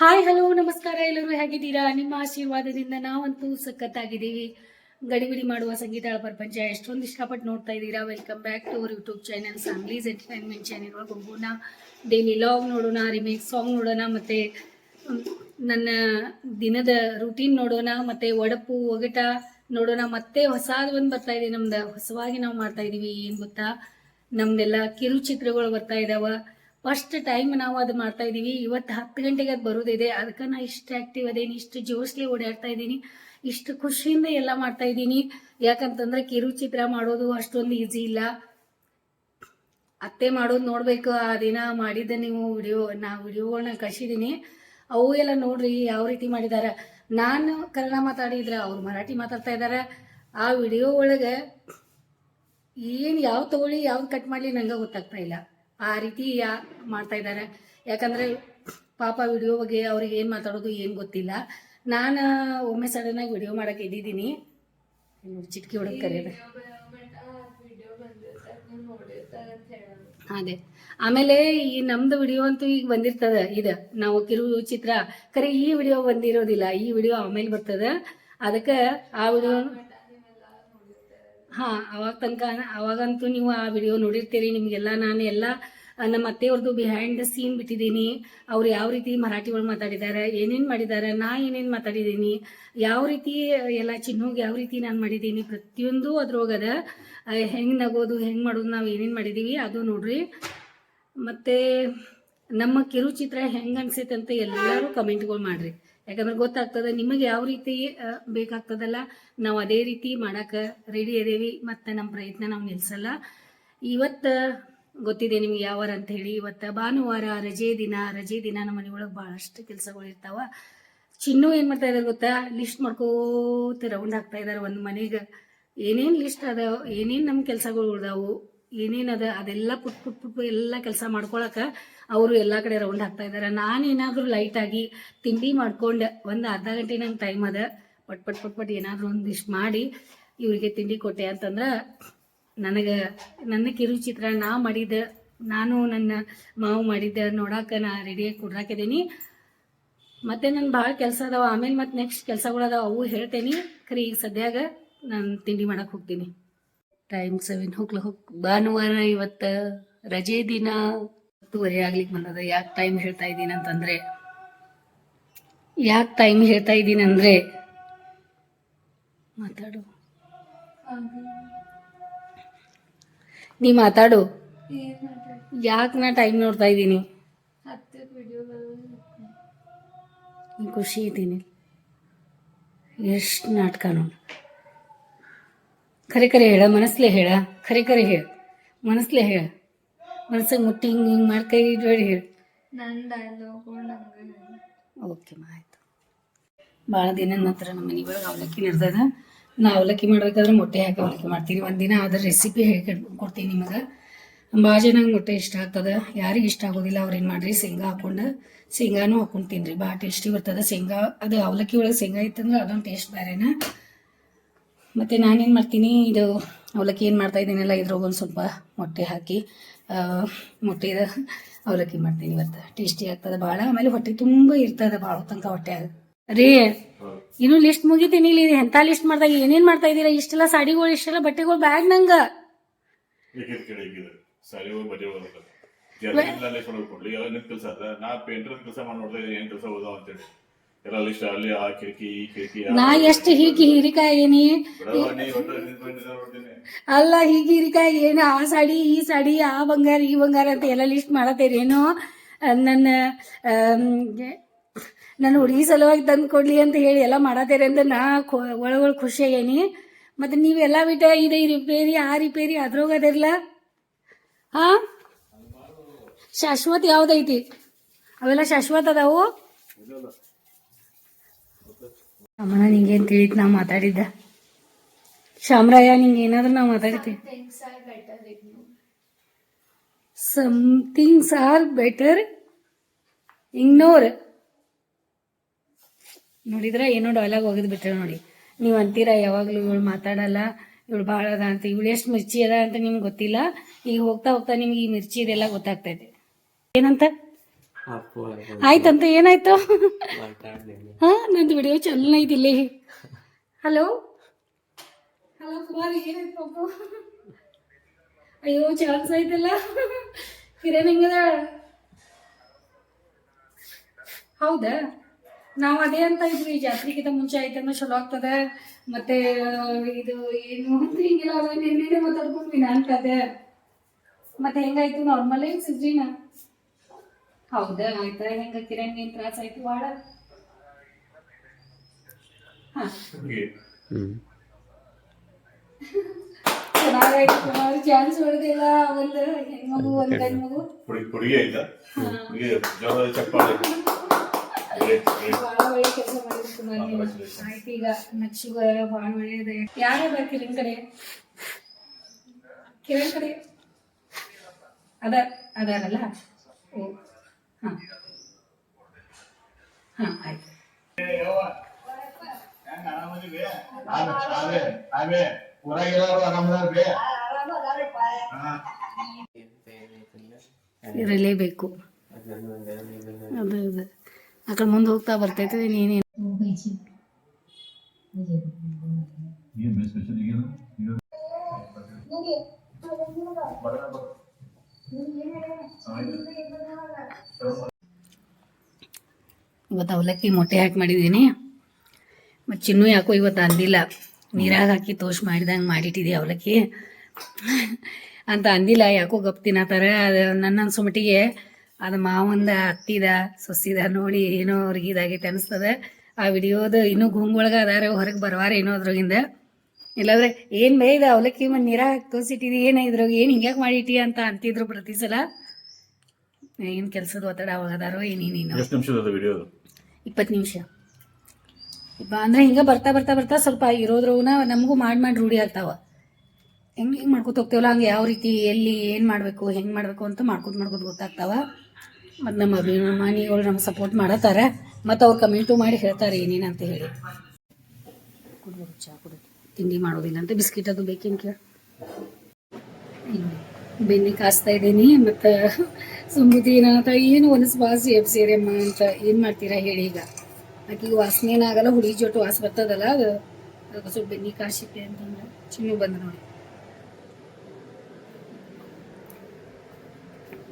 Hi, hello, ನಮಸ್ಕಾರ. ಎಲ್ಲರೂ ಹೇಗಿದ್ದೀರಾ? ನಿಮ್ಮ ಆಶೀರ್ವಾದದಿಂದ ನಾವಂತೂ ಸಖತ್ತಾಗಿದ್ದೀವಿ. ಗಡಿಬಿಡಿ ಮಾಡುವ ಸಂಗೀತ ಪ್ರಪಂಚ ಎಷ್ಟೊಂದು ಇಷ್ಟಪಟ್ಟು ನೋಡ್ತಾ ಇದ್ದೀರಾ? Welcome back to our YouTube channel families entertainment channel ಒಳಗೆ ಡೈಲಿ ಲಾಗ್ ನೋಡೋಣ ರಿಮೇಕ್ ಸಾಂಗ್ ನೋಡೋಣ, ಮತ್ತೆ ನನ್ನ ದಿನದ ರೂಟೀನ್ ನೋಡೋಣ, ಮತ್ತೆ ಒಡಪು, ಒಗಟ ನೋಡೋಣ, ಮತ್ತೆ ಹೊಸದು ಒಂದು ಬರ್ತಾ ಇದೆ. ನಮ್ದು ಹೊಸವಾಗಿ ನಾವು ಮಾಡ್ತಾ ಇದೀವಿ. ಏನು ಗೊತ್ತಾ? ನಮ್ದೆಲ್ಲ ಕಿರುಚಿತ್ರಗಳು ಬರ್ತಾ ಇದಾವ. ಫಸ್ಟ್ ಟೈಮ್ ನಾವು ಅದು ಮಾಡ್ತಾ ಇದೀವಿ ಇವತ್ತು ಹತ್ತು ಗಂಟೆಗೆ ಅದು ಬರೋದಿದೆ. ಅದಕ್ಕೆ ನಾ ಇಷ್ಟು ಆಕ್ಟಿವ್ ಅದೇನಿ, ಇಷ್ಟು ಜೋಶ್ಲಿ ಓಡಾಡ್ತಾ ಇದ್ದೀನಿ. ಇಷ್ಟು ಖುಷಿಯಿಂದ ಎಲ್ಲ ಮಾಡ್ತಾ ಇದ್ದೀನಿ. ಯಾಕಂತಂದ್ರೆ ಕಿರುಚಿತ್ರ ಮಾಡೋದು ಅಷ್ಟೊಂದು ಈಸಿ ಇಲ್ಲ. ಅತ್ತೆ ಮಾಡೋದು ನೋಡ್ಬೇಕು. ಆ ದಿನ ಮಾಡಿದ್ದ ನೀವು ವಿಡಿಯೋ, ನಾ ವಿಡಿಯೋಗಳನ್ನ ಕಸಿದೀನಿ ಅವು ಎಲ್ಲ ನೋಡ್ರಿ ಯಾವ ರೀತಿ ಮಾಡಿದಾರ. ನಾನು ಕನ್ನಡ ಮಾತಾಡಿದ್ರೆ ಅವ್ರು ಮರಾಠಿ ಮಾತಾಡ್ತಾ ಇದ್ದಾರೆ ಆ ವಿಡಿಯೋ ಒಳಗೆ ಏನು ಯಾವ ತಗೊಳ್ಳಿ, ಯಾವ್ದು ಕಟ್ ಮಾಡಲಿ ನಂಗೆ ಗೊತ್ತಾಗ್ತಾ ಇಲ್ಲ. ಆ ರೀತಿ ಯಾ ಮಾಡ್ತಾ ಇದ್ದಾರೆ ಯಾಕಂದರೆ ಪಾಪ ವಿಡಿಯೋ ಬಗ್ಗೆ ಅವ್ರಿಗೆ ಏನು ಮಾತಾಡೋದು ಏನು ಗೊತ್ತಿಲ್ಲ. ನಾನು ಒಮ್ಮೆ ಸಡನ್ನಾಗಿ ವಿಡಿಯೋ ಮಾಡೋಕೆ ಇದ್ದಿದ್ದೀನಿ ಚಿಟ್ಕಿ ಹೊಡಕ್ಕೆ ಕರೆಯೋದು ಅದೇ. ಆಮೇಲೆ ಈ ನಮ್ದು ವಿಡಿಯೋ ಅಂತೂ ಈಗ ಬಂದಿರ್ತದ ಇದು. ನಾವು ಕಿರು ಚಿತ್ರ. ಕರೆ ಈ ವಿಡಿಯೋ ಬಂದಿರೋದಿಲ್ಲ. ಈ ವಿಡಿಯೋ ಆಮೇಲೆ ಬರ್ತದ. ಅದಕ್ಕೆ ಆ ವಿಡಿಯೋ ಹಾ, ಅವಾಗ ತನಕ ಅವಾಗಂತೂ ನೀವು ಆ ವಿಡಿಯೋ ನೋಡಿರ್ತೀರಿ, ನಿಮಗೆಲ್ಲ ನಾನು ಎಲ್ಲ ನಮ್ಮ ಅತ್ತೆಯವ್ರದ್ದು ಬಿಹೈಂಡ್ ದ ಸೀನ್ ಬಿಟ್ಟಿದ್ದೀನಿ. ಅವ್ರು ಯಾವ ರೀತಿ ಮರಾಠಿ ಒಳಗೆ ಮಾತಾಡಿದ್ದಾರೆ, ಏನೇನು ಮಾಡಿದ್ದಾರೆ, ನಾ ಏನೇನು ಮಾತಾಡಿದ್ದೀನಿ, ಯಾವ ರೀತಿ ಎಲ್ಲ ಚಿನ್ನೋಗಿ ಯಾವ ರೀತಿ ನಾನು ಮಾಡಿದ್ದೀನಿ, ಪ್ರತಿಯೊಂದು ಅದ್ರೊಳಗದ ಹೆಂಗೆ ನಗೋದು, ಹೆಂಗೆ ಮಾಡೋದು ನಾವು ಏನೇನು ಮಾಡಿದ್ದೀವಿ ಅದು ನೋಡ್ರಿ. ಮತ್ತು ನಮ್ಮ ಕಿರುಚಿತ್ರ ಹೆಂಗೆ ಅನಿಸೈತೆ ಅಂತ ಎಲ್ಲರೂ ಕಮೆಂಟ್ಗಳು ಮಾಡ್ರಿ. ಯಾಕಂದ್ರೆ ಗೊತ್ತಾಗ್ತದೆ ನಿಮಗೆ ಯಾವ ರೀತಿ ಬೇಕಾಗ್ತದಲ್ಲ? ನಾವು ಅದೇ ರೀತಿ ಮಾಡಕ್ಕೆ ರೆಡಿ ಅದೇವಿ ಮತ್ತು ನಮ್ಮ ಪ್ರಯತ್ನ ನಾವು ನಿಲ್ಲಿಸಲ್ಲ ಇವತ್ತು, ಗೊತ್ತಿದೆ ನಿಮ್ಗೆ ಯಾವ ವಾರ ಅಂತ ಹೇಳಿ, ಇವತ್ತು ಭಾನುವಾರ ರಜೆ ದಿನ ರಜೆ ದಿನ ನಮ್ಮ ಮನೆಯೊಳಗೆ ಭಾಳಷ್ಟು ಕೆಲಸಗಳು ಇರ್ತಾವ. ಚಿನ್ನು ಏನು ಮಾಡ್ತಾ ಇದ್ದಾರೆ ಗೊತ್ತಾ? ಲಿಸ್ಟ್ ಮಾಡ್ಕೋತ ರೌಂಡ್ ಹಾಕ್ತಾ ಇದ್ದಾರೆ ಒಂದು ಮನೆಗೆ. ಏನೇನು ಲಿಸ್ಟ್ ಅದಾವ, ಏನೇನು ನಮ್ಮ ಕೆಲಸಗಳು ಉಳ್ದಾವು? ಏನೇನು ಅದ, ಅದೆಲ್ಲ ಪುಟ್ ಪುಟ್ ಪುಟ್ ಎಲ್ಲ ಕೆಲಸ ಮಾಡ್ಕೊಳಕ ಅವರು ಎಲ್ಲ ಕಡೆ ರೌಂಡ್ ಹಾಕ್ತಾ ಇದ್ದಾರೆ ಲೈಟ್ ಲೈಟಾಗಿ ತಿಂಡಿ ಮಾಡ್ಕೊಂಡು ಒಂದು ಅರ್ಧ ಗಂಟೆ ನಂಗೆ ಟೈಮ್ ಅದ, ಪಟ್ ಪಟ್ ಪಟ್ ಪಟ್ ಏನಾದರೂ ಒಂದಿಷ್ಟು ಮಾಡಿ ಇವರಿಗೆ ತಿಂಡಿ ಕೊಟ್ಟೆ ಅಂತಂದ್ರೆ ನನಗೆ, ನನ್ನ ಕಿರುಚಿತ್ರ, ನಾ ಮಾಡಿದ, ನಾನು ನನ್ನ ಮಾವು ಮಾಡಿದ್ದ ನೋಡಾಕ ನಾ ರೆಡಿಯಾಗಿ ಕುಡ್ರಾಕಿದ್ದೀನಿ ಮತ್ತೆ ನನ್ ಭಾಳ ಕೆಲಸ ಅದಾವ, ಆಮೇಲೆ ಮತ್ತೆ ನೆಕ್ಸ್ಟ್ ಕೆಲಸಗಳದಾವ ಅವು ಹೇಳ್ತೇನೆ. ಖರೀ ಈಗ ಸದ್ಯಾಗ ನಾನು ತಿಂಡಿ ಮಾಡಕ್ ಹೋಗ್ತೀನಿ. ಟೈಮ್ ಸೆವೆನ್ ಹೋಗ್ಲಿ ಹೋಗ್ ಭಾನುವಾರ ಇವತ್ತು ರಜೆ ದಿನ ಹತ್ತುವರೆ ಆಗ್ಲಿಕ್ಕೆ ಬಂದದ. ಯಾಕೆ ಟೈಮ್ ಹೇಳ್ತಾ ಇದ್ದೀನಿ ಅಂತಂದ್ರೆ, ಯಾಕೆ ಟೈಮ್ ಹೇಳ್ತಾ ಇದ್ದೀನಿ ಅಂದ್ರೆ, ಮಾತಾಡು. ನೀ ಮಾತಾಡು. ಯಾಕೆ ನಾ ಟೈಮ್ ನೋಡ್ತಾ ಇದ್ದೀನಿ? ಖುಷಿ ಇದ್ದೀನಿ. ಎಷ್ಟು ನಾಟಕ ನೋಡು. ಖರೆ ಖರೆ ಹೇಳ ಮನಸ್ಲೇ ಹೇಳ ಖರೆ ಖರೆ ಹೇಳ ಮನಸ್ಲೇ ಹೇಳ. ಮನಸ್ಸಿಗೆ ಮುಟ್ಟಿ ಹಿಂಗೆ ಹಿಂಗೆ ಮಾಡಿ ಕೈ ಇಟ್ಬೇಡಿ ಹೇಳ. ಓಕೆ ಮಾ ಆಯ್ತು. ಭಾಳ ದಿನ ನಂತರ ನಮ್ಮ ಮನೆ ಒಳಗೆ ಅವಲಕ್ಕಿ ನಡ್ದದ. ನಾ ಅವಲಕ್ಕಿ ಮಾಡ್ಬೇಕಾದ್ರೆ ಮೊಟ್ಟೆ ಹಾಕಿ ಅವಲಕ್ಕಿ ಮಾಡ್ತೀನಿ. ಒಂದಿನ ಅದ್ರ ರೆಸಿಪಿ ಹೇಳಿ ಕೊಡ್ತೀನಿ ನಿಮಗೆ. ಭಾಳ ಜನಕ್ಕೆ ಮೊಟ್ಟೆ ಇಷ್ಟ ಆಗ್ತದೆ. ಯಾರಿಗೆ ಇಷ್ಟ ಆಗೋದಿಲ್ಲ ಅವ್ರು ಏನು ಮಾಡ್ರಿ? ಶೇಂಗಾ ಹಾಕ್ಕೊಂಡು ಶೇಂಗಾನು ಹಾಕೊಂಡು ತಿನ್ರಿ. ಭಾಳ ಟೇಸ್ಟಿ ಬರ್ತದೆ. ಶೇಂಗಾ ಅದು ಅವಲಕ್ಕಿ ಒಳಗೆ ಶೇಂಗಾ ಇತ್ತಂದ್ರೆ ಅದೊಂದು ಟೇಸ್ಟ್ ಬೇರೆನ. ಮತ್ತು ನಾನೇನು ಮಾಡ್ತೀನಿ ಇದು ಅವಲಕ್ಕಿ ಏನು ಮಾಡ್ತಾ ಇದ್ದೀನಲ್ಲ ಇದ್ರೊಳಗೆ ಒಂದು ಸ್ವಲ್ಪ ಮೊಟ್ಟೆ ಹಾಕಿ ಮೊಟ್ಟೆ ಅವಲಕ್ಕಿ ಮಾಡ್ತೀನಿ ಇವತ್ತು. ಟೇಸ್ಟಿ ಆಗ್ತದೆ ಭಾಳ ಆಮೇಲೆ ಹೊಟ್ಟೆ ತುಂಬ ಇರ್ತದೆ ಭಾಳ ತನಕ ಹೊಟ್ಟೆ ರೀ ಇನ್ನು ಲಿಸ್ಟ್ ಮುಗಿತೀನಿ ಇಲ್ಲಿ. ಎಂಥ ಲಿಸ್ಟ್ ಮಾಡ್ದಾಗ ಏನೇನು ಮಾಡ್ತಾ ಇದ್ದೀರಾ? ಇಷ್ಟೆಲ್ಲ ಸಾಡಿಗಳು ಇಷ್ಟೆಲ್ಲ ಬಟ್ಟೆಗಳು ಬ್ಯಾಗ್ ನಂಗೆ. ಕೆಲಸ ನಾ ಪೇಂಟರ್ ಕೆಲಸ ಮಾಡಿ ನೋಡ್ತಾ ಏನ್ ಕೆಲಸ ಅಂತೇಳಿ ಎಲ್ಲ ಲಿಸ್ಟ್ ಅಲ್ಲಿ ಆ ಕಿಟಕಿ ಈ ಕಿಟಕಿ ಆ- ನಾ ಎಷ್ಟು ಹೀಗೆ ಹೀರಿಕಾಯಿ ಏನಿ ಬಿಡವ್ವ, ನೀ ಒಟ್ಟು ನಿಂತ್ ಬಂದ್ ನಿಂತ್ ನೋಡ್ತೀನಿ. ಅಲ್ಲ ಹೀಗೆ ಹೀರಿಕಾಯಿ ಏನು ಆ ಸಾಡಿ ಈ ಸಾಡಿ ಆ ಬಂಗಾರ ಈ ಬಂಗಾರ ಅಂತ ಎಲ್ಲ ಲಿಸ್ಟ್ ಮಾಡತ್ತೀರೇನೋ? ನನ್ನ ನನ್ನ ಹುಡುಗಿ ಸಲುವಾಗಿ ತಂದು ಕೊಡ್ಲಿ ಅಂತ ಹೇಳಿ ಎಲ್ಲ ಮಾಡತ್ತೇರಿ ಅಂತ ನಾ ಒಳಗೊಳ್ ಖುಷಿ ಆಗೇನಿ. ಮತ್ತು ನೀವೆಲ್ಲ ಬಿಟ್ಟ ಇದೆ ಈ ರಿಪೇರಿ ಆ ರಿಪೇರಿ ಅದ್ರೋಗ ಅದಿರಲ್ಲ ಹಾಂ? ಶಾಶ್ವತ ಯಾವ್ದೈತಿ? ಅವೆಲ್ಲ ಶಾಶ್ವತ ಅದಾವು? ಅಮ್ಮನ ನಿಂಗೇನು ತಿಳಿತು ನಾ ಮಾತಾಡಿದ್ದ. ಶಾಮರಾಯ ನಿಂಗೆ ಏನಾದ್ರೂ ನಾವು ಮಾತಾಡ್ತೀವಿ ಸಮಥಿಂಗ್ಸ್ ಆರ್ ಬೆಟರ್ ಇಗ್ನೋರ್ ನೋಡಿದ್ರೆ ಏನೋ ಡೈಲಾಗ್ ಹೋಗಿದ್ ಬಿಟ್ರೆ ನೋಡಿ. ನೀವು ಅಂತೀರಾ, ಯಾವಾಗಲೂ ಇವಳು ಮಾತಾಡಲ್ಲ, ಇವಳು ಭಾಳ ಅದ ಅಂತ, ಇವಳು ಎಷ್ಟು ಮಿರ್ಚಿ ಅದ ಅಂತ ನಿಮ್ಗೆ ಗೊತ್ತಿಲ್ಲ. ಈಗ ಹೋಗ್ತಾ ಹೋಗ್ತಾ ನಿಮ್ಗೆ ಈ ಮಿರ್ಚಿ ಇದೆಲ್ಲ ಗೊತ್ತಾಗ್ತೈತೆ ಏನಂತ? ಆಯ್ತಂತ ಏನಾಯ್ತು? ಹಾ ನಂದು ವಿಡಿಯೋ ಚೆನ್ನಾಗಿದೆ ಇಲ್ಲಿ ಹಲೋ ಹಲೋ ಕುಮಾರ್ ಏನಾಯ್ತು ಪಾಪು? ಅಯ್ಯೋ ಚಾನ್ಸ್ ಆಯ್ತಲ್ಲ. ಕಿರಣ್ ಹೆಂಗದ? ಹೌದಾ? ನಾವು ಅದೇ ಅಂತ ಇದ್ವಿ ಜಾತ್ರೆಗಿಂತ ಮುಂಚೆ ಆಯ್ತಂದ್ರೆ ಚಲೋ ಆಗ್ತದ. ಮತ್ತೆ ಇದು ಏನು ಅಂತ ಹಿಂಗೆಲ್ಲ ಅದ ನಿನ್ನೆ ಮಾತಾಡ್ಕೊಂಡ್ವಿ ನಾನು ಕತೆ. ಮತ್ತೆ ಹೆಂಗಾಯ್ತು? ನಾರ್ಮಲ್ ಸಿಜ್ರಿನ ಹೌದಾ ಆಯ್ತಾ ಹೆಂಗ ಕಿರಣ್ ಏನ್ ತ್ರಾಸ ಆಯ್ತು ಬಾಳ? ಹಾ. ಚೆನ್ನಾಗಾಯ್ತು ಕುಮಾರ್ ಚಾನ್ಸ್ ಹೊಡೆದಿಲ್ಲ ಒಂದು ಹೆಣ್ಮಗು ಒಂದು ಗಂಡು ಮಗು ಹುಡುಗಿ ಹುಡುಗಿ ಆಯ್ತಾ ಹುಡುಗಿ ಜೋರಾದ ಚಪ್ಪಾಳೆ. ಭಾಳ ಒಳ್ಳೆ ಕೆಲಸ ಮಾಡಿದ್ರು ಕುಮಾರ್ ನೀವು. ಆಯ್ತು ಈಗ ನಕ್ಷಿಗ ಕಿರಣ್ ಕಡೆ? ಕಿರಣ್ ಕಡೆ. ಅದ ಅದಾರಲ್ಲ? ಓ. ಹಾಂ ಹಾಂ ಆಯ್ತು. ಇರಲೇಬೇಕು. ಅದು ಇದು. ಆ ಕಡೆ ಮುಂದೆ ಹೋಗ್ತಾ ಬರ್ತೈತೆ ನೀನೇನು ಇವತ್ತು ಅವಲಕ್ಕಿ ಮೊಟ್ಟೆ ಹಾಕಿ ಮಾಡಿದ್ದೀನಿ. ಮತ್ತು ಚಿನ್ನು ಯಾಕೋ ಇವತ್ತು ಅಂದಿಲ್ಲ. ನೀರಾಗ ಹಾಕಿ ತೋಷ್ ಮಾಡಿದಂಗೆ ಮಾಡಿಟ್ಟಿದ್ದೆ ಅವಲಕ್ಕಿ. ಅಂತ ಅಂದಿಲ್ಲ, ಯಾಕೋ ಗಪ್ ತಿನ್ನತ್ತಾರ ಅದು ನನ್ನ ಅನ್ಸೋ ಮಟ್ಟಿಗೆ ಅದು ಮಾವಂದ, ಅತ್ತಿದ ಸೊಸಿದ ನೋಡಿ ಏನೋ ಅವ್ರಿಗೆ ಇದಾಗೈತೆ ಅನಿಸ್ತದೆ. ಆ ವಿಡಿಯೋದು ಇನ್ನೂ ಗುಂಗೊಳಗೆ ಅದಾರೆ ಹೊರಗೆ ಬರವಾರ ಏನೋ ಅದ್ರೊಳಗಿಂದ. ಇಲ್ಲಾಂದ್ರೆ ಏನು ಇದೆ ಅವಲಕ್ಕಿ ಮನ್ ನೀರಾಗ ತೋರಿಸಿಟ್ಟಿದಿ ಏನು ಇದ್ರಾಗ ಏನು ಹಿಂಗ್ಯಾಕೆ ಮಾಡಿಟ್ಟಿ ಅಂತ ಅಂತಿದ್ರು ಪ್ರತಿ ಸಲ. ಏನು ಕೆಲಸದ ಒತ್ತಡ ಅದಾರೋ ಏನೇನೇನೋ ಎಷ್ಟು ನಿಮಿಷದ ವಿಡಿಯೋ ಇಪ್ಪತ್ತು ನಿಮಿಷ. ಅಂದ್ರೆ ಹಿಂಗೆ ಬರ್ತಾ ಬರ್ತಾ ಬರ್ತಾ ಸ್ವಲ್ಪ ಇರೋದ್ರೂನ ನಮಗೂ ಮಾಡಿ ಮಾಡಿ ರೂಢಿ ಆಗ್ತಾವ. ಹೆಂಗ್ ಹಿಂಗ್ ಮಾಡ್ಕೊತ ಹೋಗ್ತೇವಲ್ಲ ಹಂಗೆ ಯಾವ ರೀತಿ ಎಲ್ಲಿ ಏನು ಮಾಡಬೇಕು ಹೆಂಗೆ ಮಾಡಬೇಕು ಅಂತ ಮಾಡ್ಕೊತ ಮಾಡ್ಕೊತ ಗೊತ್ತಾಗ್ತಾವ. ಮತ್ತು ನಮ್ಮ ಅಭಿಮಾನಿಗಳು ನಮ್ಗೆ ಸಪೋರ್ಟ್ ಮಾಡತ್ತಾರೆ. ಮತ್ತು ಅವ್ರು ಕಮೆಂಟು ಮಾಡಿ ಹೇಳ್ತಾರೆ ಏನೇನು ಅಂತ ಹೇಳಿ. ಕುಡಿದ್ರು ಚಾ ಕುಡಿದು ತಿಂಡಿ ಮಾಡೋದಿಲ್ಲ ಅಂತ ಬಿಸ್ಕಿಟ್ ಅದು ಬೇಕೇನು ಕೇಳಿ. ಬೆನ್ನಿ ಕಾಸ್ತಾ ಇದ್ದೀನಿ ಮತ್ತು ಸುಮ್ಮತಿ ಏನಂತ ಏನು ಒನಸ್ ಬಾಸಿ ಎಫ್ ಸೇರಮ್ಮ ಅಂತ ಏನು ಮಾಡ್ತೀರಾ ಹೇಳಿ ಈಗ. ಆಕಿಗೆ ವಾಸನೆ ಏನಾಗಲ್ಲ ಹುಡುಗಿ ಜೊತೆ ವಾಸ ಬರ್ತದಲ್ಲ, ಅದು ಅದಕ್ಕೆ ಸ್ವಲ್ಪ ಬೆನ್ನಿ ಕಾಸಿಟ್ಟೆ ಅಂತಂದ್ರೆ ಚಿನ್ನು ಬಂದ ನೋಡಿ.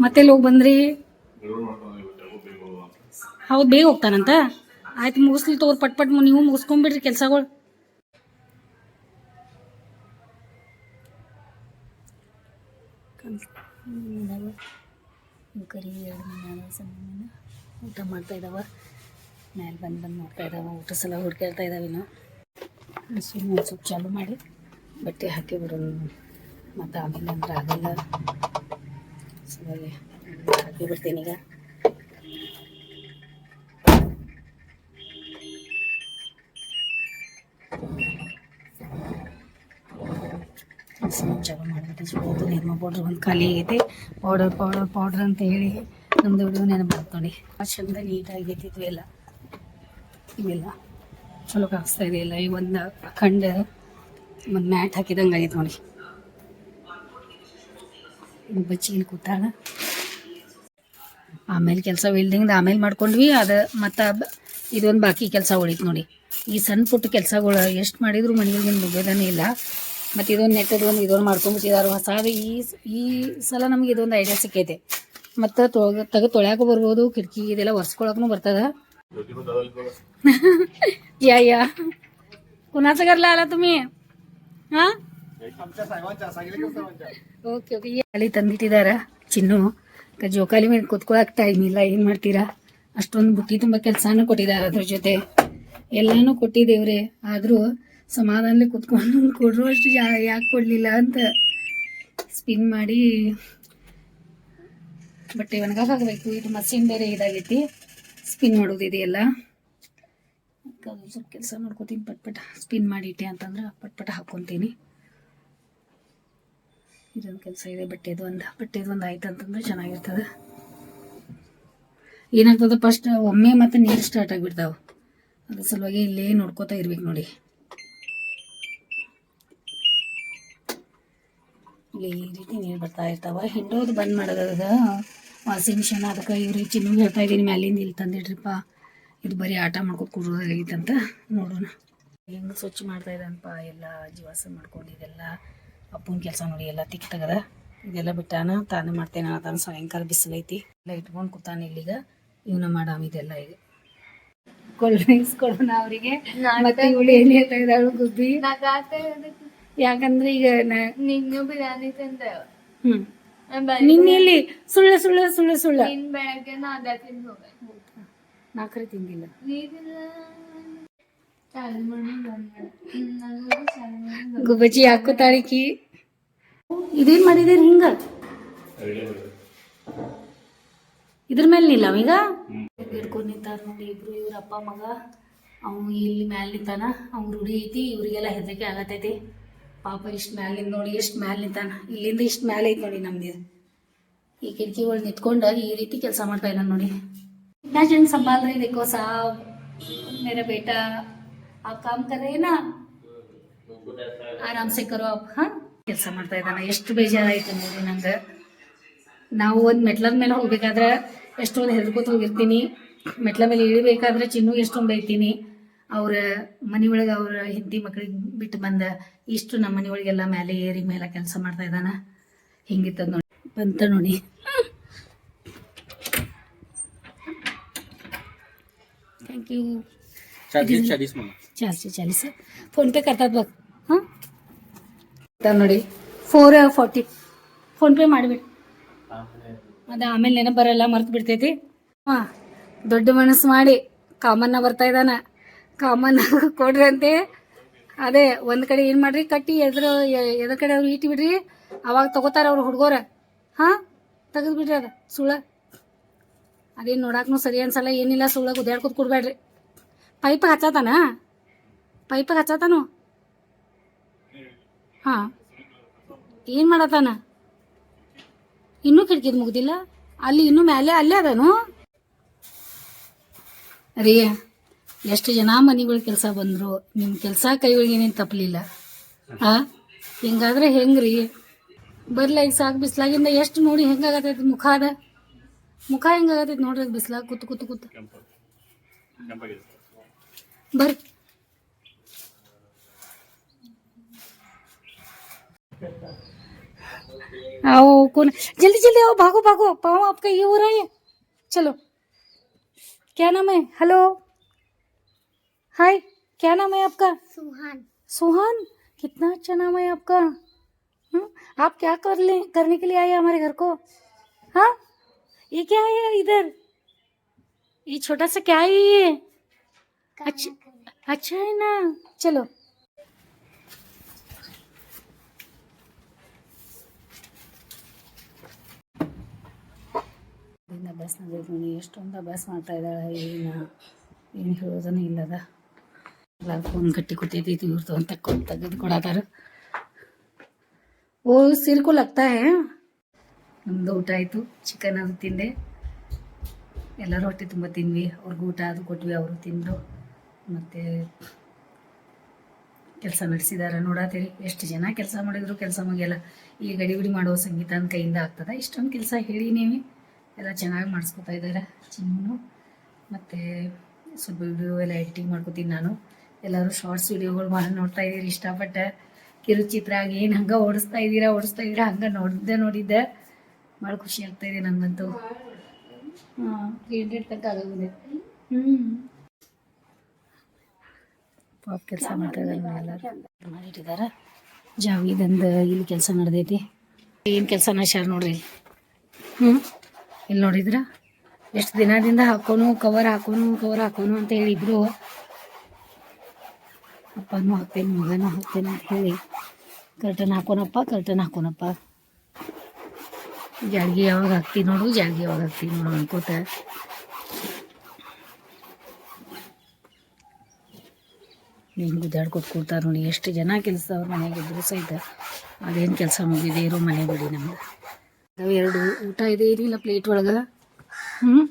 ಮತ್ತೆ ಹೋಗಿ ಬಂದ್ರಿ? ಹೌದು, ಬೇಗ ಹೋಗ್ತಾನಂತ? ಆಯ್ತು, ಮುಗಿಸ್ಲಿ ತೋರ್ ಪಟ್ ಪಟ್ ನೀವು ಮುಗಿಸ್ಕೊಂಬಿಡ್ರಿ ಕೆಲಸಗಳು. ಕರಿ ಎರಡು ಮೀನು ಸಣ್ಣ ಊಟ ಮಾಡ್ತಾ ಇದ್ದಾವ ಮೇಲೆ ಬಂದು ಬಂದು ನೋಡ್ತಾ ಇದ್ದಾವ ಊಟ ಸಲ ಹುಡ್ಕೇಳ್ತಾ ನಾವು ಸುಮ್ಮನೆ ಒಂದು ಸ್ವಲ್ಪ ಚಾಲು ಮಾಡಿ ಬಟ್ಟೆ ಹಾಕಿ ಬಿಡೋದು. ಮತ್ತು ಆಮೇಲೆ ಅಂದ್ರೆ ಆಗಲ್ಲ. ಸರಿ, ಹಾಕಿ ಬಿಡ್ತೀನಿ ಈಗ. ಸುಡೋದು ನಿರ್ಮ ಪೌಡ್ರ್ ಒಂದು ಖಾಲಿ ಆಗೈತೆ. ಪೌಡರ್ ಪೌಡರ್ ಪೌಡ್ರ್ ಅಂತ ಹೇಳಿ ನಮ್ದು ಹುಡುಗ ನೆನಪು ಬರ್ತಾನೆ ಅಷ್ಟು ಚಂದ ನೀಟಾಗೈತಿ ಎಲ್ಲ. ಇವೆಲ್ಲ ಚಲೋ ಕಾಣಿಸ್ತಾ ಇದೆ ಎಲ್ಲ. ಈ ಒಂದು ಅಖಂಡ ಒಂದು ಮ್ಯಾಟ್ ಹಾಕಿದಂಗೆ ಆಗೈತೆ ನೋಡಿ. ಬಚ್ಚಿಗೆ ಕೂತಾಗ. ಆಮೇಲೆ ಕೆಲಸ ವೆಲ್ಡಿಂಗ್ದು ಆಮೇಲೆ ಮಾಡ್ಕೊಂಡ್ವಿ. ಅದು ಮತ್ತು ಇದೊಂದು ಬಾಕಿ ಕೆಲಸ ಉಳಿತು ನೋಡಿ. ಈ ಸಣ್ಣ ಪುಟ್ಟ ಕೆಲಸಗಳು ಎಷ್ಟು ಮಾಡಿದ್ರು ಮನೆಯೊಳಗಿನ ಮುಗಿಯೋದೇ ಇಲ್ಲ. ಮತ್ತು ಇದೊಂದು ನೆಟ್ಟದ ಒಂದು ಇದೊಂದು ಮಾಡ್ಕೊಂಬಿಟ್ಟಿದ್ದಾರೆ ಹೊಸದು ಈ ಈ ಸಲ ನಮಗೆ ಇದೊಂದು ಐಡಿಯಾ ಸಿಕ್ಕೈತೆ. ಮತ್ತು ತೊಳ ತೆಗೆದು ತೊಳ್ಯಾಕ ಬರ್ಬೋದು, ಕಿಟಕಿ ಇದೆಲ್ಲ ಒರೆಸ್ಕೊಳಕ್ನು ಬರ್ತದ. ಯಾ ಯಾ. ಕುನಾಸ ಅಲ್ಲ ತುಮಿ? ಹಾ? Okay okay. ಅಲ್ಲಿ ತಂದಿಟ್ಟಿದ್ದಾರೆ ಚಿನ್ನು. ಜೋಕಾಲಿ ಮೇಲೆ ಕೂತ್ಕೊಳಕ್ ಟೈಮ್ ಇಲ್ಲ ಏನು ಮಾಡ್ತೀರಾ? ಅಷ್ಟೊಂದು ಬುಟ್ಟಿ ತುಂಬ ಕೆಲಸನೂ ಕೊಟ್ಟಿದ್ದಾರೆ ಅದ್ರ ಜೊತೆ. ಎಲ್ಲಾನು ಕೊಟ್ಟಿದ್ದೇವ್ರಿ. ಆದರೂ ಸಮಾಧಾನಲಿ ಕುತ್ಕೊಂಡು ಕೊಡುವಷ್ಟು ಜಾ ಯಾಕೆ ಕೊಡಲಿಲ್ಲ ಅಂತ ಸ್ಪಿನ್ ಮಾಡಿ ಬಟ್ಟೆ ಒಣಗಾಕಬೇಕು ಇದು ಮಸೀನ್ ಬೇರೆ ಇದಾಗೈತಿ. ಸ್ಪಿನ್ ಮಾಡೋದು ಇದೆಯಲ್ಲ. ಸ್ವಲ್ಪ ಕೆಲಸ ಪಟ್ ಪಟ್ ಸ್ಪಿನ್ ಮಾಡಿಟ್ಟೆ ಅಂತಂದ್ರೆ ಪಟ್ ಪಟ್ ಹಾಕ್ಕೊತೀನಿ. ಇದೊಂದು ಕೆಲಸ ಇದೆ. ಬಟ್ಟೆದು ಒಂದು ಬಟ್ಟೆದು ಒಂದು ಆಯ್ತು ಅಂತಂದ್ರೆ ಚೆನ್ನಾಗಿರ್ತದೆ. ಏನಾಗ್ತದೆ? ಫಸ್ಟ್ ಒಮ್ಮೆ ಮತ್ತೆ ನೀರು ಸ್ಟಾರ್ಟ್ ಆಗಿಬಿಡ್ತಾವೆ. ಅದ್ರ ಸಲುವಾಗಿ ಇಲ್ಲೇ ನೋಡ್ಕೋತಾ ಇರ್ಬೇಕು ನೋಡಿ. ಈ ರೀತಿ ನೀರು ಬರ್ತಾ ಇರ್ತಾವ. ಹಿಂಡೋದು ಬಂದ್ ಮಾಡೋದ ವಾಷಿಂಗ್ ಮಿಷನ್ ಅದಕ್ಕೆ ಇವ್ರಿಗೆ ಚಿನ್ನ ಹೇಳ್ತಾ ಇದ್ದೀನಿ ಮ್ಯಾಲಿಂದ ಇಲ್ಲಿ ತಂದಿಡ್ರಿಪ್ಪ ಇದು ಬರೀ ಆಟ ಮಾಡ್ಕೊಂಡು ಕೂಡೋದಾಗೈತಂತ ನೋಡೋಣ. ಹೆಂಗೆ ಸ್ವಚ್ಛ ಮಾಡ್ತಾ ಇದ್ದಾನಪ್ಪ ಎಲ್ಲ ಜೀವಾಸ ಮಾಡ್ಕೊಂಡು ಇದೆಲ್ಲ. ಅಪ್ಪನ ಕೆಲಸ ನೋಡಿ ಎಲ್ಲ ತಿಕ್ ತೆಗದ. ಇದೆಲ್ಲ ಬಿಟ್ಟಾನ ತಾನೇ ಮಾಡ್ತೇನೆ ತಾನು ಸಾಯಂಕಾಲ ಬಿಸಿಲೈತಿ ಎಲ್ಲ ಇಟ್ಕೊಂಡು ಕೂತಾನೆ ಇಲ್ಲಿಗ. ಇವನ ಮಾಡಾಮ ಇದೆಲ್ಲ ಈಗ. ಕೋಲ್ಡ್ ಡ್ರಿಂಕ್ಸ್ ಕೊಡೋಣ ಅವರಿಗೆ. ಮತ್ತೆ ಇವಳು ಏನು ಹೇಳ್ತಾ ಇದ್ದಾಳು ಗುಬ್ಬಿ. ಯಾಕಂದ್ರೆ ಈಗ ನಿನ್ನೂ ಬಿರಿಯಾನಿ ತಿಂದೆ. ಹ್ಮ್. ನಿನ್ನೆಲ್ಲಿ ನಿನ್ನೆ ಇಲ್ಲಿ ಸುಳ್ಳು ಸುಳ್ಳು ಸುಳ್ಳು ಸುಳ್ಳು. ನಿನ್ ಬೆಳಗ್ಗೆ ನಾ ಅದ ತಿಂದು ಹೋದೆ. ನಾಲ್ಕರೆ ತಿಂದಿಲ್ಲ. ನೀರಿಲ್ಲ. ಹಾಕು ತಾರೀಕಿ ಇದೇನ್ ಮಾಡಿದಿರಿ ಹಿಂಗ? ಇದ್ರ ಮೇಲೆ ನಿಲ್ಲ ಈಗ? ಹಿಡ್ಕೊಂಡು ನಿಂತಾರ ನೋಡಿ ಇಬ್ರು ಇವ್ರ ಅಪ್ಪ ಮಗ. ಅವ್ನು ಇಲ್ಲಿ ಮ್ಯಾಲ ನಿಂತಾನ. ಅವ್ನ ರೂಢಿ ಐತಿ ಇವ್ರಿಗೆಲ್ಲ ಹೆದರಿಕೆ ಆಗತೈತಿ. ಪಾಪ ಇಷ್ಟು ಮ್ಯಾಲ ನಿಂತ ನೋಡಿ ಎಷ್ಟು ಮ್ಯಾಲ ನಿಂತಾನ ಇಲ್ಲಿಂದ ಇಷ್ಟು ಮ್ಯಾಲ ಐತಿ ನೋಡಿ ನಮ್ದು ಈ ಕಿಟಕಿ ಒಳಗೆ ನಿಂತ್ಕೊಂಡು ಈ ರೀತಿ ಕೆಲಸ ಮಾಡ್ತಾ ಇದ್ದಾನೆ ನೋಡಿ इतना जन संभाल रहे देखो साहब मेरा बेटा आप काम कर रहे हैं ना ಆರಾಮ್ ಸೆ ಕರೋ ಅಪ್ ಹಾ ಕೆಲಸ ಮಾಡ್ತಾ ಇದ್ದಾನೆ ಎಷ್ಟು ಬೇಜಾರಾಯ್ತು ನೋಡಿ ನಂಗೆ ನಾವು ಒಂದು ಮೆಟ್ಲದ ಮೇಲೆ ಹೋಗ್ಬೇಕಾದ್ರೆ ಎಷ್ಟೊಂದು ಹೆದರ್ಕೋತ ಹೋಗಿರ್ತೀನಿ ಮೆಟ್ಲ ಮೇಲೆ ಇಳಿಬೇಕಾದ್ರೆ ಚಿನ್ನು ಎಷ್ಟೊಂದು ಬೈತೀನಿ ಅವ್ರ ಒಳಗೆ ಅವ್ರ ಹೆಂಡತಿ ಮಕ್ಳಿಗೆ ಬಿಟ್ಟು ಬಂದ ಇಷ್ಟು ನಮ್ಮ ಮನೆಯೊಳಗೆಲ್ಲ ಮೇಲೆ ಏರಿ ಮೇಲೆ ಕೆಲಸ ಮಾಡ್ತಾ ಇದ್ದಾನ. ಹಿಂಗಿತ್ತದ ನೋಡಿ. ಬಂತ ನೋಡಿ. ಥ್ಯಾಂಕ್ ಯು ಚಾರ್ಜ್ ಚಾಲೀಸ್ ಫೋನ್ಪೇ ಕರ್ತಾದ ಬಾ ಹಾಂ? ನೋಡಿ. ಫೋರ್ ಫಾರ್ಟಿ ಫೋನ್ಪೇ ಮಾಡಿಬಿಡಿ. ಅದ ಆಮೇಲೆ ನೆನಪು ಬರಲ್ಲ ಮರ್ತು ಬಿಡ್ತೈತಿ. ಹಾಂ ದೊಡ್ಡ ಮನಸ್ಸು ಮಾಡಿ ಕಾಮನ್ನ ಬರ್ತಾ ಇದ್ದಾನ. ಕಾಮನ್ನ ಕೊಡ್ರಂತೆ. ಅದೇ, ಒಂದು ಕಡೆ ಏನು ಮಾಡ್ರಿ, ಕಟ್ಟಿ ಎದ್ರ ಎದ್ರ ಕಡೆ ಅವ್ರು ಇಟ್ಟು ಬಿಡ್ರಿ, ಅವಾಗ ತಗೋತಾರ ಅವ್ರು ಹುಡುಗೋರ. ಹಾಂ? ತೆಗೆದು ಬಿಡ್ರಿ ಅದು, ಸುಳ್ಳ. ಅದೇನು ನೋಡಾಕ್ನು ಸರಿ ಅನ್ಸಲ್ಲ, ಏನಿಲ್ಲ, ಸುಳ್ಳ ಗುದ್ದಾಡ್ಕೊತ ಕೊಡ್ಬೇಡ್ರಿ ಪೈಪ್ ಹಚ್ಚತಾನ? ಪೈಪ್ ಹಚ್ಚತಾನು? ಹಾಂ. ಏನು ಮಾಡತಾನ? ಇನ್ನೂ ಕಿಟಕಿದ್ ಮುಗ್ದಿಲ್ಲ? ಅಲ್ಲಿ ಇನ್ನೂ ಮ್ಯಾಲೆ, ಅಲ್ಲೇ ಅದನು? ರೀ ಎಷ್ಟು ಜನ ಮನೆಗಳ ಕೆಲಸ ಬಂದರು ನಿಮ್ಮ ಕೆಲಸ ಕೈ ಒಳಗೆ ಏನೇನು ತಪ್ಪಲಿಲ್ಲ ಆ ಹಿಂಗಾದ್ರೆ ಹೆಂಗ್ರಿ ಬರ್ಲ ಈಗ ಸಾಕು ಬಿಸ್ಲಾಗಿಂದ ಎಷ್ಟು ನೋಡಿ ಹೆಂಗಾಗತೈತಿ ಮುಖ ಅದ ಮುಖ ಹೆಂಗಾಗತೈತಿ ನೋಡ್ರಿ ಬಿಸ್ಲಾಗ ಕೂತು ಕೂತು ಕೂತು ಕೆಂಪಾಗಿದೆ ಬರ್ರಿ आओ कौन जल्दी जल्दी आओ भागो भागो पाँव आपका ये हो रहा है चलो क्या नाम है हेलो हाय क्या नाम है आपका सुहान सुहान कितना अच्छा नाम है आपका हम्म, आप क्या कर ले करने के लिए आए हमारे घर को हाँ ये क्या है इधर ये छोटा सा क्या है ये अच्छा अच्छा है ना चलो ಇನ್ನು ಅಭ್ಯಾಸ ನೋಡಿ ಎಷ್ಟೊಂದು ಅಭ್ಯಾಸ ಮಾಡ್ತಾ ಇದ್ದಾಳೆ ಏನು ಏನು ಹೇಳೋದನ್ನು ಇಲ್ಲದ ಎಲ್ಲ ಫೋನ್ ಗಟ್ಟಿ ಕೂತೈತಿ ಇವ್ರದ್ದು ಅಂತ ತೆಗೆದು ಕೊಡತಾರ. ಓ ಸಿರ್ಕು ಲಗ್ತಾ ಹೇ? ನಮ್ದು ಊಟ ಆಯಿತು ಚಿಕನ್ ಅದು ತಿಂದೆ. ಎಲ್ಲರೂ ಹೊಟ್ಟೆ ತುಂಬ ತಿಂದ್ವಿ, ಅವ್ರಿಗೂ ಊಟ ಅದು ಕೊಟ್ವಿ, ಅವರು ತಿಂದರು. ಮತ್ತು ಕೆಲಸ ನಡೆಸಿದಾರೆ ನೋಡತ್ತೀರಿ ಎಷ್ಟು ಜನ ಕೆಲಸ ಮಾಡಿದ್ರು, ಕೆಲಸ ಮುಗಿಯಲ್ಲ. ಈ ಗಡಿಬಿಡಿ ಮಾಡೋ ಸಂಗೀತನ ಕೈಯಿಂದ ಆಗ್ತದೆ. ಇಷ್ಟೊಂದು ಕೆಲಸ ಹೇಳಿ ನೀವು. ಎಲ್ಲ ಚೆನ್ನಾಗಿ ಮಾಡಿಸ್ಕೊತಾ ಇದ್ದಾರೆ ಚಿನ್ನು ಮತ್ತು ಸ್ವಲ್ಪ ವಿಡಿಯೋ ಎಲ್ಲ ಎಡಿಟಿಂಗ್ ಮಾಡ್ಕೊತೀನಿ ನಾನು. ಎಲ್ಲರೂ ಶಾರ್ಟ್ಸ್ ವಿಡಿಯೋಗಳು ಭಾಳ ನೋಡ್ತಾ ಇದ್ದೀರಿ. ಇಷ್ಟಪಟ್ಟೆ ಕಿರುಚಿತ್ರ ಆಗಿ ಏನು ಹಂಗೆ ಓಡಿಸ್ತಾ ಇದ್ದೀರಾ ಓಡಿಸ್ತಾ ಇದ್ದೀರಾ ಹಂಗೆ ನೋಡಿದ್ದೆ ನೋಡಿದ್ದೆ. ಭಾಳ ಖುಷಿ ಆಗ್ತಾ ಇದೆ ನನಗಂತೂ. ಹಾಂ ತ್ರೀ ಹಂಡ್ರೆಡ್ ತನಕ ಆಗೋಗಿದೆ. ಹ್ಞೂ ಪಾಪ್ ಕೆಲಸ ಮಾಡ್ತಾ ಎಲ್ಲರೂ. ಮಾಡಿಟ್ಟಿದ್ದಾರೆ ಜಾವಿದಂದು ಇಲ್ಲಿ ಕೆಲಸ ನಡೆದೈತಿ. ಏನು ಕೆಲಸ ನಶಾರ ನೋಡ್ರಿ ಹ್ಞೂ ಇಲ್ಲಿ ನೋಡಿದ್ರ? ಎಷ್ಟು ದಿನದಿಂದ ಹಾಕೋನು ಕವರ್ ಹಾಕೋನು ಕವರ್ ಹಾಕೋನು ಅಂತ ಹೇಳಿದ್ರು. ಅಪ್ಪನೂ ಹಾಕ್ತೇನೆ ಮಗನೂ ಹಾಕ್ತೇನೆ ಅಂತ ಹೇಳಿ ಕರ್ಟನ್ ಹಾಕೋನಪ್ಪ ಕರ್ಟನ್ ಹಾಕೋನಪ್ಪ ಜಾಳ್ಗಿ ಯಾವಾಗ ಹಾಕ್ತಿ ನೋಡು ಜಾಳ್ಗಿ ಯಾವಾಗ ಹಾಕ್ತಿ ನೋಡು ಅನ್ಕೋತ ನೀನು ಗುದ್ದಾಡ್ಕೊತ ಕೂಡ್ತಾರೆ ನೋಡಿ ಎಷ್ಟು ಜನ ಕೆಲಸ ಅವ್ರ ಮನೆಗೆ ಇದ್ರು ಸಹಿತ ಅದೇನು ಕೆಲಸ ಮುಗಿದೆ ಇರೋ ಮನೆ ಬಿಡಿ ನಮ್ದು ಅವು ಎರಡು ಊಟ ಇದೆ ಏನಿಲ್ಲ ಪ್ಲೇಟ್ ಒಳಗೆ हम्म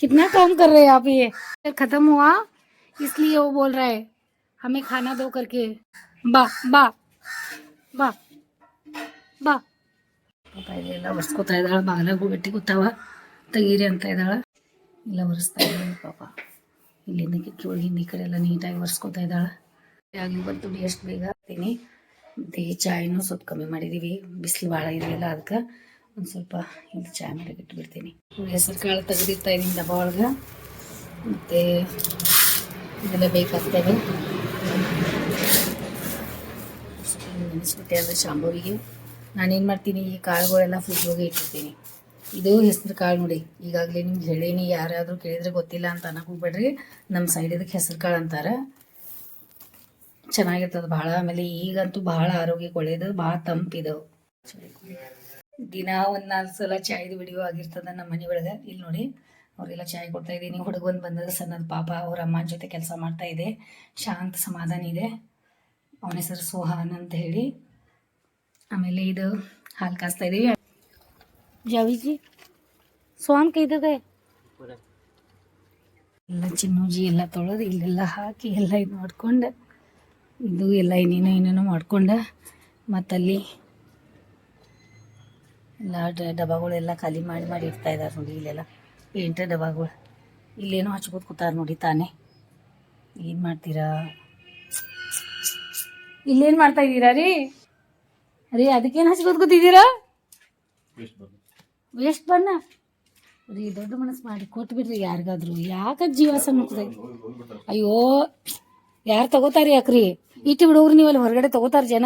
कितना काम कर रहे हैं आप ये खत्म हुआ इसलिए वो बोल रहा है हमें खाना दो करके बा बा बा ಬಾ ಪಾಪ ಇಲ್ಲೆಲ್ಲ ಒರೆಸ್ಕೊತಾ ಇದ್ದಾಳೆ ಬಾಗಿಲಾಗೂ ಗಟ್ಟಿ ಗೊತ್ತಾವ ತೆಗೀರಿ ಅಂತ ಇದ್ದಾಳೆ ಇಲ್ಲ ಒರೆಸ್ತಾ ಇದ್ದಾಳೆ ಪಾಪ ಇಲ್ಲಿಂದ ಕಿಕ್ಕಿ ಒಳಗಿಂದ ಈ ಕಡೆ ಎಲ್ಲ ನೀಟಾಗಿ ಒರೆಸ್ಕೊತಾ ಇದ್ದಾಳೆ ಆಗಲಿ ಬಂತು ಎಷ್ಟು ಬೇಗ ಹಾಕ್ತೀನಿ ಮತ್ತು ಈ ಚಾಯ್ನೂ ಸ್ವಲ್ಪ ಕಮ್ಮಿ ಮಾಡಿದ್ದೀವಿ ಬಿಸಿಲು ಭಾಳ ಇದೆಯಲ್ಲ ಅದಕ್ಕೆ ಒಂದು ಸ್ವಲ್ಪ ಇದು ಚಾಯ್ ಮಾಡಿ ಬಿಟ್ಬಿಡ್ತೀನಿ ಹೆಸರು ಕಾಳು ತೆಗೆದಿರ್ತಾ ಇದ್ದೀನಿ ಡಬ್ಬ ಒಳಗೆ ಮತ್ತು ಇದೆಲ್ಲ ಬೇಕಾಗ್ತವೆ ನೆನೆಸ್ಬಿಟ್ಟೆ ಅಂದರೆ ಶಾಂಭವಿಗೆ ನಾನೇನು ಮಾಡ್ತೀನಿ, ಈ ಕಾಳುಗಳೆಲ್ಲ ಫ್ರಿಜ್ಜೋಗಿ ಇಟ್ಟಿರ್ತೀನಿ. ಇದು ಹೆಸರು ಕಾಳು ನೋಡಿ, ಈಗಾಗಲೇ ನಿಮ್ಗೆ ಹೇಳೀನಿ, ಯಾರಾದರೂ ಕೇಳಿದ್ರೆ ಗೊತ್ತಿಲ್ಲ ಅಂತ ಅನ್ನಕ್ಕೆ ಹೋಗ್ಬೇಡ್ರಿ ನಮ್ಮ ಸೈಡ್ ಇದಕ್ಕೆ ಹೆಸರು ಕಾಳು ಅಂತಾರೆ. ಚೆನ್ನಾಗಿರ್ತದೆ ಭಾಳ, ಆಮೇಲೆ ಈಗಂತೂ ಭಾಳ ಆರೋಗ್ಯಕ್ಕೆ ಒಳ್ಳೇದು, ಭಾಳ ತಂಪಿದವು ದಿನ ಒಂದು ನಾಲ್ಕು ಸಲ ಚಾಯ್ದು ವಿಡಿಯೋ ಆಗಿರ್ತದೆ ನಮ್ಮ ಮನೆ ಒಳಗೆ. ಇಲ್ಲಿ ನೋಡಿ, ಅವರೆಲ್ಲ ಚಾಯ್ ಕೊಡ್ತಾ ಇದ್ದೀನಿ ಹುಡುಗ ಒಂದು ಬಂದದ ಸಣ್ಣದ ಪಾಪ, ಅವ್ರ ಅಮ್ಮನ ಜೊತೆ ಕೆಲಸ ಮಾಡ್ತಾ ಇದೆ. ಶಾಂತ ಸಮಾಧಾನ ಇದೆ. ಅವನ ಹೆಸರು ಸೋಹಾನ್ ಅಂತ ಹೇಳಿ. ಆಮೇಲೆ ಇದು ಹಾಲು ಕಾಸ್ತಾ ಇದೀವಿ. ಜಾವಿಜಿ ಸೋಹಾನ್ ಕೈದದೆ ಎಲ್ಲ ಚಿನ್ನೂಜಿ ಎಲ್ಲ ತೊಳೆದು ಇಲ್ಲೆಲ್ಲ ಹಾಕಿ ಎಲ್ಲ ಇದು ಮಾಡ್ಕೊಂಡು. ಇದು ಎಲ್ಲ ಏನೇನೋ ಏನೇನೋ ಮಾಡ್ಕೊಂಡು. ಮತ್ತಲ್ಲಿ ಎಲ್ಲ ಡಬ್ಬಗಳೆಲ್ಲ ಖಾಲಿ ಮಾಡಿ ಮಾಡಿ ಇಡ್ತಾ ಇದ್ದಾರೆ ನೋಡಿ ಇಲ್ಲೆಲ್ಲ. ಪೇಂಟ್ ಡಬ್ಬಾಗಳು. ಇಲ್ಲೇನೋ ಹಚ್ಕೋತ ಕೂತಾರೆ ನೋಡಿ ತಾನೇ. ಏನು ಮಾಡ್ತೀರಾ? ಇಲ್ಲೇನು ಮಾಡ್ತಾ ಇದ್ದೀರಾ ರೀ? ರೀ ಅದಕ್ಕೇನು ಹಸಿ ಕೂತ್ಕೋತಿದ್ದೀರಾ? ವೇಸ್ಟ್ ಬಣ್ಣ ರೀ ದೊಡ್ಡ ಮನಸ್ಸು ಮಾಡಿ ಕೊಟ್ಬಿಡ್ರಿ ಯಾರಿಗಾದ್ರು. ಯಾಕೆ ಜೀವ ಅಯ್ಯೋ ಯಾರು ತಗೋತಾರೆ ಯಾಕ್ರಿ? ಇಟ್ಟು ಬಿಡೋರು ನೀವು ಅಲ್ಲಿ ಹೊರಗಡೆ ತಗೋತಾರೆ ಜನ.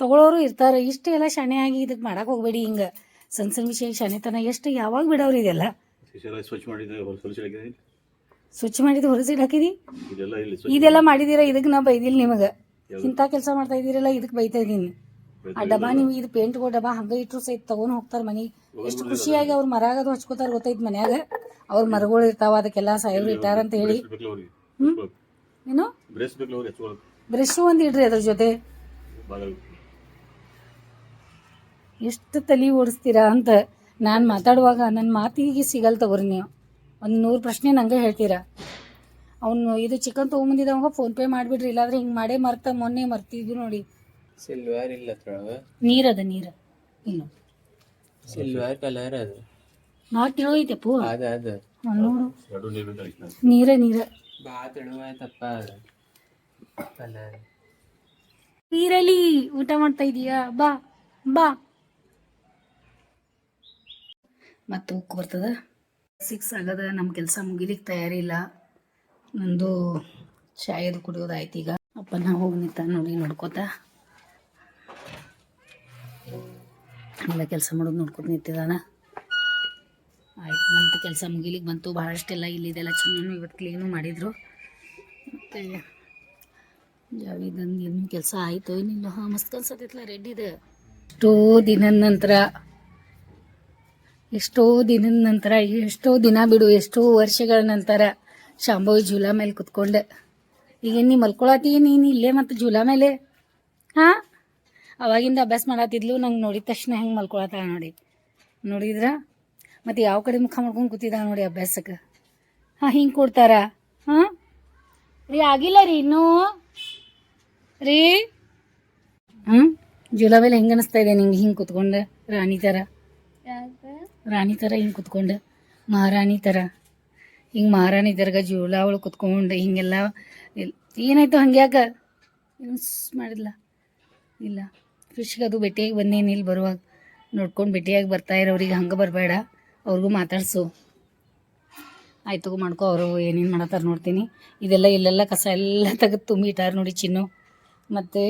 ತಗೊಳ್ಳೋರು ಇರ್ತಾರೆ. ಇಷ್ಟು ಎಲ್ಲ ಶಾಣೆ ಆಗಿ ಇದಕ್ಕೆ ಮಾಡಕ್ಕೆ ಹೋಗ್ಬೇಡಿ ಹಿಂಗೆ. ಸಣ್ಣ ಸಣ್ಣ ವಿಷಯ ಶಾಣೆತನ ಎಷ್ಟು ಯಾವಾಗ ಬಿಡೋರು ಇದೆಲ್ಲ? ಸ್ವಚ್ಛ ಮಾಡಿದ್ದು ಹೊರಸಿಡ್ ಹಾಕಿದಿ? ಇದೆಲ್ಲ ಮಾಡಿದೀರ? ಇದಕ್ಕೆ ನಾ ಬೈದಿಲ್ಲ ನಿಮಗೆ. ಇಂಥ ಕೆಲಸ ಮಾಡ್ತಾ ಇದ್ದೀರಲ್ಲ ಇದಕ್ಕೆ ಬೈತಾ ಇದ್ದೀನಿ. ಆ ಡಬ್ಬ ನೀವು ಇದು ಪೇಂಟ್ಗೋ ಡಬ್ಬ ಹಂಗೆ ಇಟ್ಟರು ಸಹಿತ ತೊಗೊಂಡು ಹೋಗ್ತಾರೆ ಮನಿ. ಎಷ್ಟು ಖುಷಿಯಾಗಿ ಅವ್ರು ಮರಾಗದು ಹಚ್ಕೋತಾರ ಗೊತ್ತೈತೆ ಮನ್ಯಾಗ. ಅವ್ರ ಮರಗಳು ಇರ್ತಾವ ಅದಕ್ಕೆಲ್ಲ ಸಾಯವ್ರು ಇಟ್ಟಾರ ಅಂತ ಹೇಳಿ. ಹ್ಮ್? ಏನು? ಬ್ರಷ್ ಒಂದು ಇಡ್ರಿ ಅದ್ರ ಜೊತೆ. ಎಷ್ಟು ತಲೆ ಓಡಿಸ್ತೀರಾ ಅಂತ ನಾನು ಮಾತಾಡುವಾಗ ನನ್ನ ಮಾತಿಗೆ ಸಿಗಲ್ ತಗೋರಿ ನೀವು. ಒಂದು ನೂರು ಪ್ರಶ್ನೆ ನಂಗೆ ಹೇಳ್ತೀರಾ? ಅವನು ಇದು ಚಿಕನ್ ತೊಗೊಂಬಂದಿದ್ದವಾಗ ಫೋನ್ ಪೇ ಮಾಡಿಬಿಡ್ರಿ ಇಲ್ಲಾಂದ್ರೆ ಹಿಂಗೆ ಮಾಡೇ ಮರ್ತ ಮೊನ್ನೆ ಮರ್ತಿದ್ವಿ ನೋಡಿ. ಸಿಲ್ವರ್ ಇಲ್ಲ ನೀರ ಅದ ನೀರ್. ಇಲ್ಲ ಸಿಲ್ವರ್ ಕಲರ್ ಅದು. ನಾ ಪೂ? ಅದ ಅದ. ನೋಡು. ಎರಡು ನೀರು ನೀರ ನೀರ. ಬಾ ತೆಳುವಾಯ್ತಪ್ಪ ಅದು ಕಲರ್ ನೀರಲ್ಲಿ ಊಟ ಮಾಡ್ತಾ ಇದೀಯಾ? ಬಾ ಬಾ. ಮತ್ತೆ ಉಕ್ಕು ಬರ್ತದ? ಸಿಕ್ಸ್ ಆಗದ ನಮ್ಮ ಕೆಲಸ ಮುಗಿಲಿಕ್ಕೆ ತಯಾರಿಲ್ಲ ನಂದು ಚಾಯದು ಕುಡಿಯೋದಾಯ್ತು ಈಗ. ಅಪ್ಪ ನಾ ಹೋಗಿ ನಿಂತ ನೋಡಿ ನೋಡ್ಕೋತ. ಎಲ್ಲ ಕೆಲಸ ಮಾಡೋದು ನೋಡ್ಕೊತ ನಿಂತಿದ್ದಾನ. ಆಯ್ತು, ಬಂತು ಕೆಲಸ ಮುಗಿಲಿಕ್ಕೆ ಬಂತು. ಭಾಳಷ್ಟೆಲ್ಲ ಇಲ್ಲಿದೆಲ್ಲ ಚೆನ್ನೂ ಇವತ್ತು ಕ್ಲೀನು ಮಾಡಿದರು. ಮತ್ತು ಜಾವಿದಂದು ಏನು ಕೆಲಸ ಆಯಿತು. ಏನಿಲ್ಲ ಹಾಂ, ಮಸ್ತ್ ರೆಡಿ ಇದೆ. ಎಷ್ಟೋ ದಿನದ ನಂತರ, ಎಷ್ಟೋ ದಿನದ ನಂತರ, ಎಷ್ಟೋ ದಿನ ಬಿಡು, ಎಷ್ಟೋ ವರ್ಷಗಳ ನಂತರ ಶಾಂಭವಿ ಝೂಲಾ ಮೇಲೆ ಕುತ್ಕೊಂಡೆ. ಈಗ ನೀ ಮಲ್ಕೊಳತಿ ನೀನು ಇಲ್ಲೇ ಮತ್ತು ಝೂಲಾ ಮೇಲೆ? ಹಾಂ? ಅವಾಗಿಂದ ಅಭ್ಯಾಸ ಮಾಡತ್ತಿದ್ಲು ನಂಗೆ ನೋಡಿದ ತಕ್ಷಣ ಹೆಂಗೆ ಮಲ್ಕೊಳತ್ತಾಳ ನೋಡಿ. ನೋಡಿದ್ರ? ಮತ್ತು ಯಾವ ಕಡೆ ಮುಖ ಮಾಡ್ಕೊಂಡು ಕೂತಿದ್ದಾಳ ನೋಡಿ ಅಭ್ಯಾಸಕ್ಕೆ. ಹಾಂ ಹಿಂಗೆ ಕೊಡ್ತಾರ? ಹಾಂ? ರೀ ಆಗಿಲ್ಲ ರೀ ಇನ್ನೂ. ರೀ? ಹ್ಞೂ ಜುಲಾ ಮೇಲೆ ಹೆಂಗೆ ಅನಿಸ್ತಾ ಇದೆ ನಿಂಗೆ ಹಿಂಗೆ ಕುತ್ಕೊಂಡು? ರಾಣಿ ಥರ ರಾಣಿ ಥರ ಹಿಂಗೆ ಕುತ್ಕೊಂಡು? ಮಹಾರಾಣಿ ಥರ ಹಿಂಗೆ ಮಹಾರಾಣಿ ದರ್ಗ ಜೂಲ ಅವಳು ಕುತ್ಕೊಂಡು ಹಿಂಗೆಲ್ಲ ಏನಾಯ್ತು ಹಂಗ್ಯಾಕ ಮಾಡಿಲ್ಲ ಇಲ್ಲ. ಫಿಶ್ಗೆ ಅದು ಭೇಟಿಯಾಗಿ ಬಂದೇನು ಇಲ್ಲಿ ಬರುವಾಗ. ನೋಡ್ಕೊಂಡು ಭೇಟಿಯಾಗಿ ಬರ್ತಾ ಇರೋರಿಗೆ ಹಂಗೆ ಬರಬೇಡ. ಅವ್ರಿಗೂ ಮಾತಾಡ್ಸು. ಆಯ್ತು ಮಾಡ್ಕೊ, ಅವರು ಏನೇನು ಮಾಡತ್ತಾರ ನೋಡ್ತೀನಿ. ಇದೆಲ್ಲ ಇಲ್ಲೆಲ್ಲ ಕಸ ಎಲ್ಲ ತೆಗೆದು ತುಂಬಿಟ್ಟಾರ ನೋಡಿ ಚಿನ್ನು. ಮತ್ತು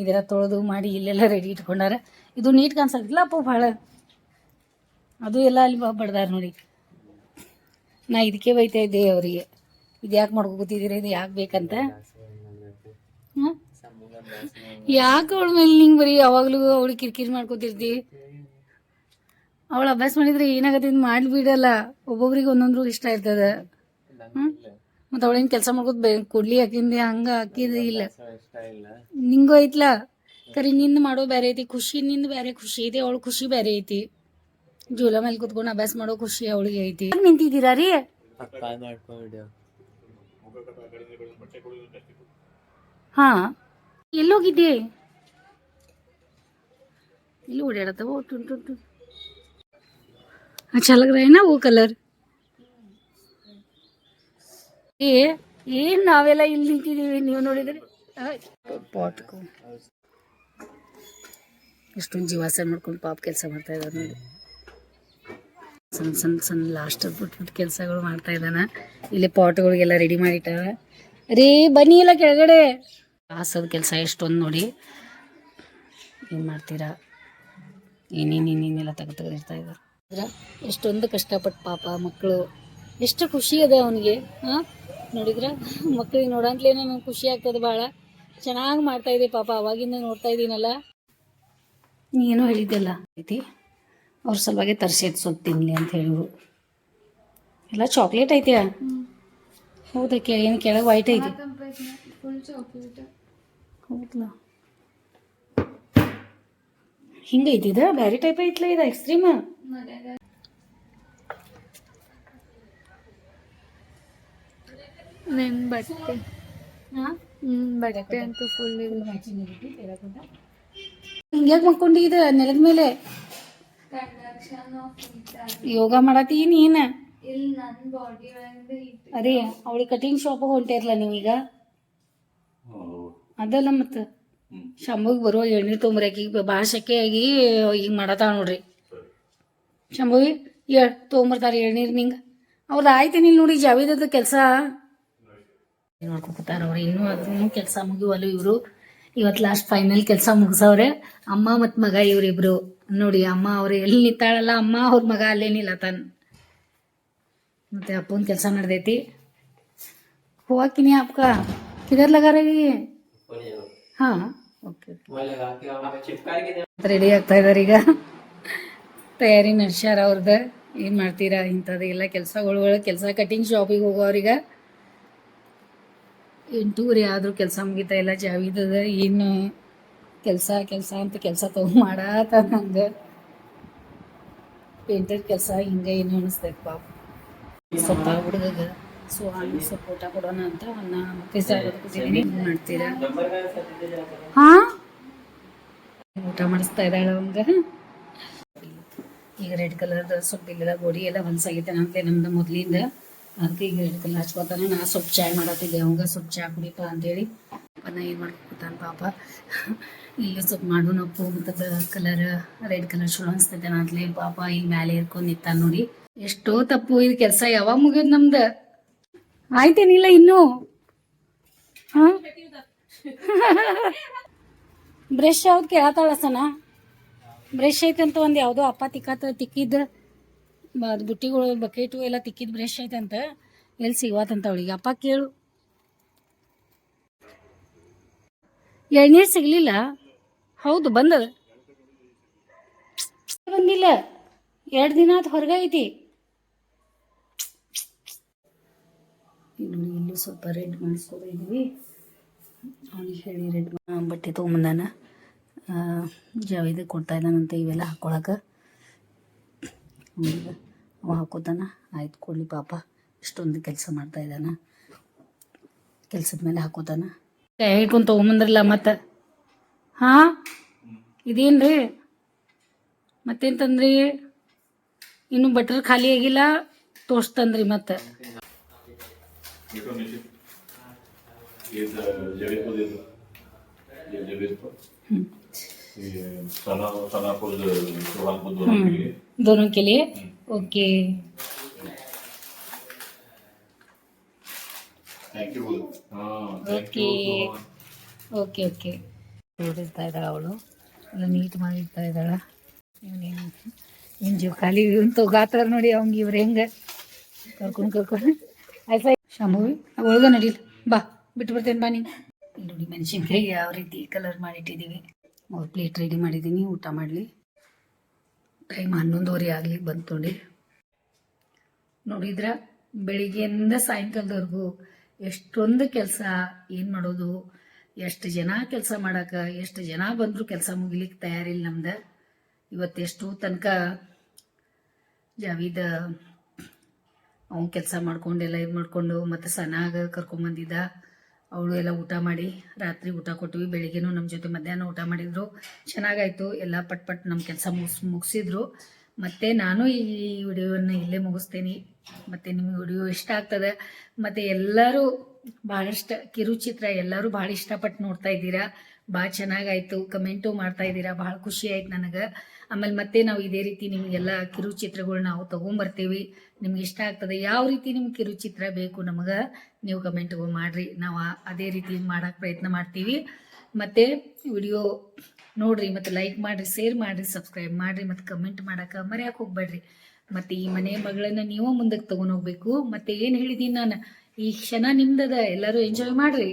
ಇದೆಲ್ಲ ತೊಳೆದು ಮಾಡಿ ಇಲ್ಲೆಲ್ಲ ರೆಡಿ ಇಟ್ಕೊಂಡಾರ. ಇದು ನೀಟ್ ಕಾಣಿಸತ್ತಿಲ್ಲ ಅಪ್ಪ ಭಾಳ? ಅದು ಎಲ್ಲ ಅಲ್ಲಿ ಬಡ್ದಾರ ನೋಡಿ. ನಾ ಇದಕ್ಕೆ ಬೈತಾ ಇದ್ದೆ ಅವರಿಗೆ. ಇದು ಯಾಕೆ ಮಾಡ್ಕೊತಿದ್ದೀರಿ ಇದು ಯಾಕೆ ಬೇಕಂತ? ಯಾಕೆ ಅವಳ ಮೇಲೆ ನಿಂಗೆ ಬರೀ ಯಾವಾಗಲೂ ಅವಳು ಕಿರಿಕಿರಿ ಮಾಡ್ಕೋತಿರ್ತಿ? ಅವಳು ಅಭ್ಯಾಸ ಮಾಡಿದ್ರೆ ಏನಾಗತ್ತೆ ಇದು ಬಿಡಲ್ಲ. ಒಬ್ಬೊಬ್ರಿಗೆ ಒಂದೊಂದ್ರು ಇಷ್ಟ ಇರ್ತದ. ಮತ್ತು ಅವಳೇನು ಕೆಲಸ ಮಾಡ್ಕೋತ ಕೊಡ್ಲಿ ಹಾಕಿಂದೆ ಹಂಗ ಹಾಕಿದ ಇಲ್ಲ. ನಿಂಗೂ ಐತ್ಲ? ಕರಿ ನಿಂದ ಮಾಡೋ ಬೇರೆ ಐತಿ, ಖುಷಿ ನಿಂದು ಬೇರೆ ಖುಷಿ ಐತಿ ಅವಳು ಖುಷಿ ಬೇರೆ ಐತಿ. ಜೂಲ ಮೇಲೆ ಕುತ್ಕೊಂಡು ಅಭ್ಯಾಸ ಮಾಡೋ ಖುಷಿ ಅವಳಿಗೆ ಐತಿ ಯಾಕ್ ನಿಂತಿದ್ದೀರಾ ರೀ ಅಪ್ಪ ಮಾಡ್ಕೊಂಡು ಹಾ ಎಲ್ಲೋಗಿದ್ದೆ ಇಲ್ಲಿ ಓಡಾಡತ್ತವ ಟುನ್ ಟುನ್ ಟುನ್ अच्छा लग रहा है ना वो कलर ಏ ಏನ್ ನಾವೆಲ್ಲ ಇಲ್ಲಿ ನಿಂತಿದೀವಿ ನೀವು ನೋಡಿದ್ರೆ ಪಾಟ್ಕು ಎಷ್ಟೊಂದು ಜೀವಾಸನ ಮಾಡ್ಕೊಂಡು ಪಾಪ ಕೆಲಸ ಮಾಡ್ತಾ ಇದ್ದಾರೆ ನೋಡಿ ಸಣ್ಣ ಸಣ್ಣ ಸಣ್ಣ ಲಾಸ್ಟ್ ಬಿಟ್ಟು ಪುಟ್ಟ ಕೆಲಸಗಳು ಮಾಡ್ತಾ ಇದ್ದಾನ. ಇಲ್ಲಿ ಪಾಟ್ಗಳಿಗೆಲ್ಲ ರೆಡಿ ಮಾಡಿಟ್ಟಾರ ರೀ, ಬನ್ನಿ ಇಲ್ಲ ಕೆಳಗಡೆ. ಹಾಸದ ಕೆಲಸ ಎಷ್ಟೊಂದು ನೋಡಿ. ಏನು ಮಾಡ್ತೀರಾ? ಏನೇನು ಏನೇನೆಲ್ಲ ತೆಗೆದು ತೆಗೆದಿರ್ತಾ ಇದ್ದಾರೆ ಎಷ್ಟೊಂದು ಕಷ್ಟಪಟ್ಟು ಪಾಪ ಮಕ್ಕಳು ಎಷ್ಟು ಖುಷಿ ಅದ ಅವನಿಗೆ, ಹಾಂ? ನೋಡಿದ್ರ? ಮಕ್ಕಳಿಗೆ ನೋಡಂತಲೇ ನನಗೆ ಖುಷಿ ಆಗ್ತದೆ ಭಾಳ ಚೆನ್ನಾಗಿ ಮಾಡ್ತಾ ಇದೆ ಪಾಪ, ಅವಾಗಿಂದ ನೋಡ್ತಾ ಇದ್ದೀನಲ್ಲ ನೀನು ಹೇಳಿದ್ದೆಲ್ಲ. ಐತಿ ಅವ್ರ ಸಲುವಾಗಿ ತರಿಸೈತೆ ಸ್ವಲ್ಪ ತಿನ್ನಲಿ ಅಂತ ಹೇಳಿದ್ರು ಎಲ್ಲ ಚಾಕ್ಲೇಟ್ ಐತೆ ಹೌದಾ ಕೆ ಏನು ಕೆಳಗೆ ವೈಟ್ ಐತಿ ಫುಲ್ ಚಾಕ್ಲೇಟ್ ಹೌದಲ್ಲ ಹಿಂಗೈತಿ ಇದು ಬ್ಯಾರೆ ಟೈಪ್ ಐತ್ಲ ಇದು ಐಸ್ಕ್ರೀಮ್ ಮರ್ಯಾದ ನನ್ ಬಟ್ಟೆ ಹಾಂ ಹ್ಮ್ ಬಟ್ಟೆ ಅಂತೂ ಫುಲ್ ಇಲ್ಲ ಹಿಂಗ್ಯಾಕೆ ಮಕ್ಕೊಂಡಿ ಇದು ನೆಲದ ಮೇಲೆ ಯೋಗ ಮಾಡತ್ತೀ ನೀನು? ಇಲ್ಲಿ ಅದೇ ಅವಳಿ ಕಟಿಂಗ್ ಶಾಪ್ ಹೊಂಟಿರ್ಲ ನೀವೀಗ ಅದಲ್ಲ ಮತ್ತ ಶಂಭುಗ್ ಬರುವ ಎಣ್ಣೆ ತೊಂಬರಕ್ಕೆ ಈಗ ಭಾಳ ಆಗಿ ಈಗ ಮಾಡತ್ತಾಳ ನೋಡ್ರಿ. ಶಂಭುವಿ ಹೇಳ್ ತೊಗೊಂಬರ್ತಾರೆ ಎಳ್ನೀರು ನಿಂಗೆ. ಅವ್ರದ್ದು ಆಯ್ತು ನೀನು ನೋಡಿ ಜಾವಿದದ ಕೆಲಸ? ನೋಡ್ಕೊತಾರ ಅವ್ರು? ಇನ್ನೂ ಅದನ್ನು ಕೆಲಸ ಮುಗಿವಲ್ಲ ಇವರು. ಇವತ್ತು ಲಾಸ್ಟ್ ಫೈನಲ್ ಕೆಲಸ ಮುಗಿಸವ್ರೆ. ಅಮ್ಮ ಮತ್ತು ಮಗ ಇವರಿಬ್ರು. ನೋಡಿ, ಅಮ್ಮ ಅವ್ರು, ಎಲ್ಲಿ ನಿಂತಾಳಲ್ಲ? ಅಮ್ಮ ಅವ್ರ ಮಗ ಅಲ್ಲೇನಿಲ್ಲ ತನ್. ಮತ್ತೆ ಅಪ್ಪನ ಕೆಲಸ ನಡೆದೈತಿ. ಹೋಗಿನಿ ಅಪ್ಪ. ಕಿದರ್ ಲಗಾರಿ ಹಾ, ಓಕೆ ರೆಡಿ ಆಗ್ತಾ ಇದಾರೆ ಈಗ. ತಯಾರಿ ನಡ್ಸ್ಯಾರ ಅವ್ರದ್ದು ಏನು ಮಾಡ್ತೀರಾ ಇಂಥದ್ದೆಲ್ಲ ಕೆಲಸಗಳು ಕೆಲಸ ಕಟಿಂಗ್ ಶಾಪಿಗೆ ಹೋಗೋವ್ರೀಗ. ಎಂಟೂವರೆ ಆದ್ರೂ ಕೆಲಸ ಮುಗಿತಾ ಇಲ್ಲ. ಜಾವಿದದ ಏನು ಕೆಲಸ ಕೆಲಸ ಅಂತ ಕೆಲಸ ತಗೊ ಮಾಡಾತ ನಂಗೆ. ಪೇಂಟರ್ ಕೆಲಸ ಹಿಂಗೆ ಏನು ಅನಿಸ್ತೈತೆ ಪಾಪ. ಸ್ವಲ್ಪ ಹುಡುಗಗ ಸೊ ಹಣ್ಣು ಸ್ವಲ್ಪ ಊಟ ಕೊಡೋಣ ಅಂತ ಅವನ್ನ ಪಿಜ್ಜಾ ಕೂತಿದ್ದೀನಿ ಮಾಡ್ತೀರಾ? ಹಾ? ಊಟ ಮಾಡಿಸ್ತಾ ಇದ್ದಾಳೆ ಅವಂಗ ಈಗ ರೆಡ್ ಕಲರ್ದ ಸ್ವಲ್ಪ ಗೋಡಿ ಎಲ್ಲ ಹೊಲಸಾಗೈತೆ ನಮ್ಗೆ ನಮ್ದು ಮೊದ್ಲಿಂದ. ಅದಕ್ಕೆ ಈಗ ಕಲರ್ ಹಚ್ಕೋತಾನೆ ನಾ ಸೊಪ್ಪು ಚಾಯ್ ಮಾಡತ್ತಿದ್ದೆ, ಅವಂಗ ಸೊಪ್ಪು ಚಾ ಕುಡಿಪ ಅಂತೇಳಿ. ಅಪ್ಪನ ಏನು ಮಾಡ್ಕೊತಾನ ಪಾಪ. ಇಲ್ಲಿ ಸೊಪ್ಪು ಮಾಡೋಣ ಉಪ್ಪು ಮತ್ತು ಕಲರ್ ರೆಡ್ ಕಲರ್ ಚಲೋ ಅನಿಸ್ತೈತೆ ಅಂತಲೇ ಪಾಪ, ಇಲ್ಲಿ ಮ್ಯಾಲೆ ಇರ್ಕೊಂಡು ನಿಂತಾನ ನೋಡಿ. ಎಷ್ಟೋ ತಪ್ಪು ಇದು ಕೆಲಸ ಯಾವಾಗ ಮುಗಿಯೋದು ನಮ್ದು? ಆಯ್ತೇನಿಲ್ಲ ಇನ್ನೂ. ಬ್ರಷ್ ಯಾವ್ದು ಕೇಳತ್ತಾಳ ಸನ ಬ್ರಷ್ ಐತೆ ಅಂತ ಒಂದು ಯಾವುದೋ ಅಪ್ಪ ತಿಕ್ಕಾತ, ತಿಕ್ಕಿದ್ದು. ಬುಟ್ಟಿಗಳು ಬಕೆಟು ಎಲ್ಲ ತಿಕ್ಕಿದ ಬ್ರಷ್ ಐತೆ ಅಂತ ಎಲ್ಲಿ ಸಿಗವಾತಂತ ಅವಳಿಗೆ. ಅಪ್ಪ ಕೇಳು. ಎಳ್ನೀರು ಸಿಗ್ಲಿಲ್ಲ. ಹೌದು, ಬಂದದ. ಬಂದಿಲ್ಲ. ಎರಡು ದಿನ ಅದು ಹೊರಗೈತಿ ಇಲ್ಲಿ ಸ್ವಲ್ಪ ರೆಡ್ ಮಾಡಿಸ್ಕೊಂಡಿದ್ವಿ ಅವ್ನಿಗೆ ಹೇಳಿ ರೆಡ್ ಬಟ್ಟೆ ತೊಗೊಂಬಂದಾನ. ಇದು ಕೊಡ್ತಾ ಇದ್ದಾನಂತ ಇವೆಲ್ಲ ಹಾಕೊಳಕ್ಕೆ ಈಗ ಅವ ಹಾಕೋತಾನ ಆಯ್ತು ಕೊಡಲಿ ಪಾಪ. ಇಷ್ಟೊಂದು ಕೆಲಸ ಮಾಡ್ತಾ ಇದ್ದಾನ. ಕೆಲ್ಸದ ಮೇಲೆ ಹಾಕೋತಾನ ಹಿಡ್ಕೊಂಡು ತೊಗೊಂಬಂದ್ರಲ್ಲ ಮತ್ತೆ? ಹಾಂ? ಇದೇನು ರೀ ಮತ್ತೇನು ತಂದ್ರಿ? ಇನ್ನು ಬಟರ್ ಖಾಲಿ ಆಗಿಲ್ಲ. ಟೋಸ್ಟ್ ತಂದ್ರಿ ಮತ್ತೆ. देखो हम्म। ये सना सना को सुहान को दोनों के लिए दोनों के लिए ओके थैंक यू हाँ thank Okay. You okay okay ಇರ್ತಾ ಇದ್ದಾಳೆ ಅವಳು ಎಲ್ಲ ನೀಟ್ ಮಾಡಿ ಇಡ್ತಾ ಇದ್ದಾಳೆ ಇವನೇನು ಇವ್ನ ಜೀವ ಖಾಲಿ ಇವ್ನ ತೊಗಾತಾರ ನೋಡಿ ಅವಂಗೆ ಇವ್ರು ಹೆಂಗೆ ಕರ್ಕೊಂಡು ಕರ್ಕೊಂಡು ಆಯ್ತಾ ಶಾಂಭವಿ ಒಳಗೆ ನಡೀಲಿ ಬಾ ಬಿಟ್ಟು ಬರ್ತೇನೆ ಬಾ ನೀನು ಇಲ್ಲಿ ನೋಡಿ ಮೆಣಸಿನ್ಕಾಯಿ ಯಾವ ರೀತಿ ಕಲರ್ ಮಾಡಿಟ್ಟಿದ್ದೀವಿ ಮೂರು ಪ್ಲೇಟ್ ರೆಡಿ ಮಾಡಿದ್ದೀನಿ, ಊಟ ಮಾಡಲಿ. ಟೈಮ್ ಹನ್ನೊಂದುವರೆ ಆಗಲಿ ಬಂತು ನೋಡಿ ನೋಡಿದ್ರ? ಬೆಳಿಗ್ಗೆಯಿಂದ ಸಾಯಂಕಾಲದವರೆಗೂ ಎಷ್ಟೊಂದು ಕೆಲಸ ಏನು ಮಾಡೋದು, ಎಷ್ಟು ಜನ ಕೆಲಸ ಮಾಡಕ್ಕೆ ಎಷ್ಟು ಜನ ಬಂದರೂ ಕೆಲಸ ಮುಗಿಲಿಕ್ಕೆ ತಯಾರಿಲ್ಲ ನಮ್ದು. ಇವತ್ತೆಷ್ಟು ತನಕ ಜಾವಿದ ಅವನು ಕೆಲಸ ಮಾಡ್ಕೊಂಡೆಲ್ಲ ಇದು ಮಾಡಿಕೊಂಡು ಮತ್ತು ಸನಾಗ ಕರ್ಕೊಂಬಂದಿದ್ದ. ಅವಳು ಎಲ್ಲ ಊಟ ಮಾಡಿ ರಾತ್ರಿ ಊಟ ಕೊಟ್ವಿ, ಬೆಳಿಗ್ಗೆನೂ ನಮ್ಮ ಜೊತೆ ಮಧ್ಯಾಹ್ನ ಊಟ ಮಾಡಿದ್ರು. ಚೆನ್ನಾಗಾಯ್ತು, ಎಲ್ಲ ಪಟ್ ಪಟ್ ನಮ್ಮ ಕೆಲಸ ಮುಗಿಸ್, ಮುಗಿಸಿದ್ರು. ಮತ್ತು ನಾನು ಈ ವಿಡಿಯೋವನ್ನು ಇಲ್ಲೇ ಮುಗಿಸ್ತೀನಿ. ಮತ್ತು ನಿಮಗೆ ವಿಡಿಯೋ ಇಷ್ಟ ಆಗ್ತದೆ. ಮತ್ತು ಎಲ್ಲರೂ ಭಾಳಷ್ಟು ಕಿರುಚಿತ್ರ ಎಲ್ಲರೂ ಭಾಳ ಇಷ್ಟಪಟ್ಟು ನೋಡ್ತಾ ಇದ್ದೀರಾ. ಭಾಳ ಚೆನ್ನಾಗಾಯ್ತು, ಕಮೆಂಟು ಮಾಡ್ತಾ ಇದ್ದೀರಾ, ಭಾಳ ಖುಷಿ ಆಯ್ತು ನನಗೆ. ಆಮೇಲೆ ಮತ್ತೆ ನಾವು ಇದೇ ರೀತಿ ನಿಮಗೆಲ್ಲ ಕಿರುಚಿತ್ರಗಳು ನಾವು ತೊಗೊಂಬರ್ತೀವಿ. ನಿಮ್ಗೆ ಇಷ್ಟ ಆಗ್ತದೆ, ಯಾವ ರೀತಿ ನಿಮ್ಗೆ ಕಿರುಚಿತ್ರ ಬೇಕು ನಮಗೆ? ನೀವು ಕಮೆಂಟ್ಗಳು ಮಾಡಿರಿ. ನಾವು ಅದೇ ರೀತಿ ಮಾಡೋಕ್ಕೆ ಪ್ರಯತ್ನ ಮಾಡ್ತೀವಿ. ಮತ್ತು ವಿಡಿಯೋ ನೋಡಿರಿ, ಮತ್ತು ಲೈಕ್ ಮಾಡಿರಿ ಶೇರ್ ಮಾಡಿರಿ ಸಬ್ಸ್ಕ್ರೈಬ್ ಮಾಡಿರಿ, ಮತ್ತು ಕಮೆಂಟ್ ಮಾಡೋಕೆ ಮರೆಯೋಕೆ ಹೋಗ್ಬೇಡ್ರಿ. ಮತ್ತು ಈ ಮನೆ ಮಗಳನ್ನ ನೀವು ಮುಂದಕ್ಕೆ ತೊಗೊಂಡು ಹೋಗ್ಬೇಕು. ಮತ್ತು ಏನು ಹೇಳಿದ್ದೀನಿ ನಾನು? ಈ ಕ್ಷಣ ನಿಮ್ದದ. ಎಲ್ಲರೂ ಎಂಜಾಯ್ ಮಾಡಿರಿ.